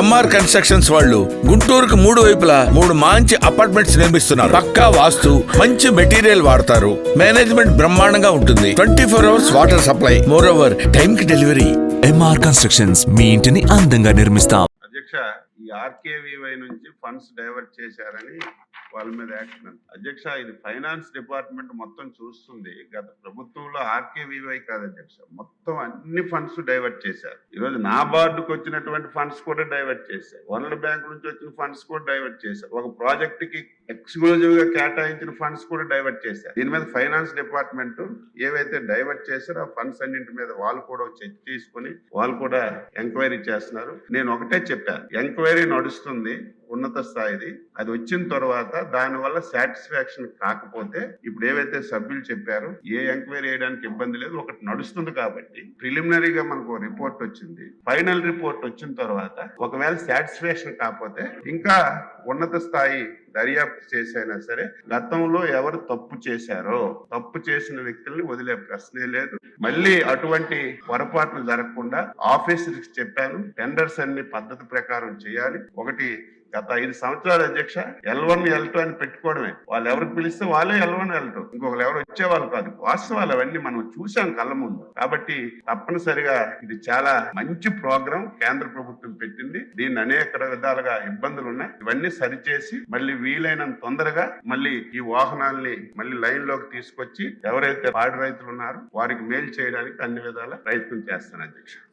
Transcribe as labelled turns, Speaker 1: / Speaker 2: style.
Speaker 1: MR constructions వాళ్ళు గుంటూరుకు మూడు వైపులా మూడు మంచి అపార్ట్మెంట్స్ నిర్మిస్తున్నారు. పక్కా వాస్తు మంచి మెటీరియల్ వాడతారు. మేనేజ్మెంట్ బ్రహ్మాండంగా ఉంటుంది. Twenty four hours water supply. More over time కి డెలివరీ
Speaker 2: ఎంఆర్ కన్స్ట్రక్షన్స్ మీ ఇంటిని అందంగా నిర్మిస్తాం.
Speaker 3: అధ్యక్ష ఈ ఆర్కేవీవై నుంచి ఫండ్స్ డైవర్ట్ చేశారని వాళ్ళ మీద యాక్షన్ అధ్యక్ష ఇది ఫైనాన్స్ డిపార్ట్మెంట్ మొత్తం చూస్తుంది. గత ప్రభుత్వంలో ఆర్కేవీవై కాదు అధ్యక్ష. మొత్తం అన్ని ఫండ్స్ డైవర్ట్ చేశారు. ఈరోజు నా బార్డుకు వచ్చినటువంటి ఫండ్స్ కూడా డైవర్ట్ చేశారు వరల్డ్ బ్యాంక్ నుంచి వచ్చిన ఫండ్స్ కూడా డైవర్ట్ చేశారు ఒక ప్రాజెక్ట్కి ఎక్స్క్లూజివ్గా కేటాయించిన ఫండ్స్ కూడా డైవర్ట్ చేశారు. దీని మీద ఫైనాన్స్ డిపార్ట్మెంట్ ఏవైతే డైవర్ట్ చేశారో ఆ ఫండ్స్ అన్నింటి మీద వాళ్ళు కూడా చెక్ తీసుకుని వాళ్ళు కూడా ఎంక్వైరీ చేస్తున్నారు. నేను ఒకటే చెప్పాను. ఎంక్వైరీ నడుస్తుంది. ఉన్నత స్థాయిది. అది వచ్చిన తర్వాత దాని వల్ల సాటిస్ఫాక్షన్ కాకపోతే ఇప్పుడు ఏవైతే సభ్యులు చెప్పారో ఏ ఎంక్వైరీ చేయడానికి ఇబ్బంది లేదు. ఒకటి నడుస్తుంది కాబట్టి ప్రిలిమినరీగా మనకు రిపోర్ట్ వచ్చింది. ఫైనల్ రిపోర్ట్ వచ్చిన తర్వాత ఒకవేళ సాటిస్ఫాక్షన్ కాకపోతే ఇంకా ఉన్నత స్థాయి దర్యాప్తు చేసైనా సరే గతంలో ఎవరు తప్పు చేశారో తప్పు చేసిన వ్యక్తుల్ని వదిలే ప్రశ్నే లేదు. మళ్ళీ అటువంటి పొరపాట్లు జరగకుండా ఆఫీసర్కి చెప్పాను. టెండర్స్ అన్ని పద్ధతి ప్రకారం చేయాలి. ఒకటి గత ఐదు సంవత్సరాల అధ్యక్ష ఎల్ వన్ ఎల్ టూ అని పెట్టుకోవడమే. వాళ్ళు ఎవరికి పిలిస్తే వాళ్ళే ఎల్ వన్ ఎల్ టూ ఇంకొకరు ఎవరు వచ్చేవాళ్ళు కాదు. వాస్తవాలు అవన్నీ మనం చూసాం కళ్ళ ముందు. కాబట్టి తప్పనిసరిగా ఇది చాలా మంచి ప్రోగ్రాం. కేంద్ర ప్రభుత్వం పెట్టింది. దీన్ని అనేక విధాలుగా ఇబ్బందులు ఉన్నాయి. ఇవన్నీ సరిచేసి మళ్ళీ వీలైనంత తొందరగా మళ్ళీ ఈ వాహనాల్ని మళ్ళీ లైన్లోకి తీసుకొచ్చి ఎవరైతే పాడి రైతులు ఉన్నారో వారికి మేలు చేయడానికి అన్ని విధాల ప్రయత్నం చేస్తాను అధ్యక్ష.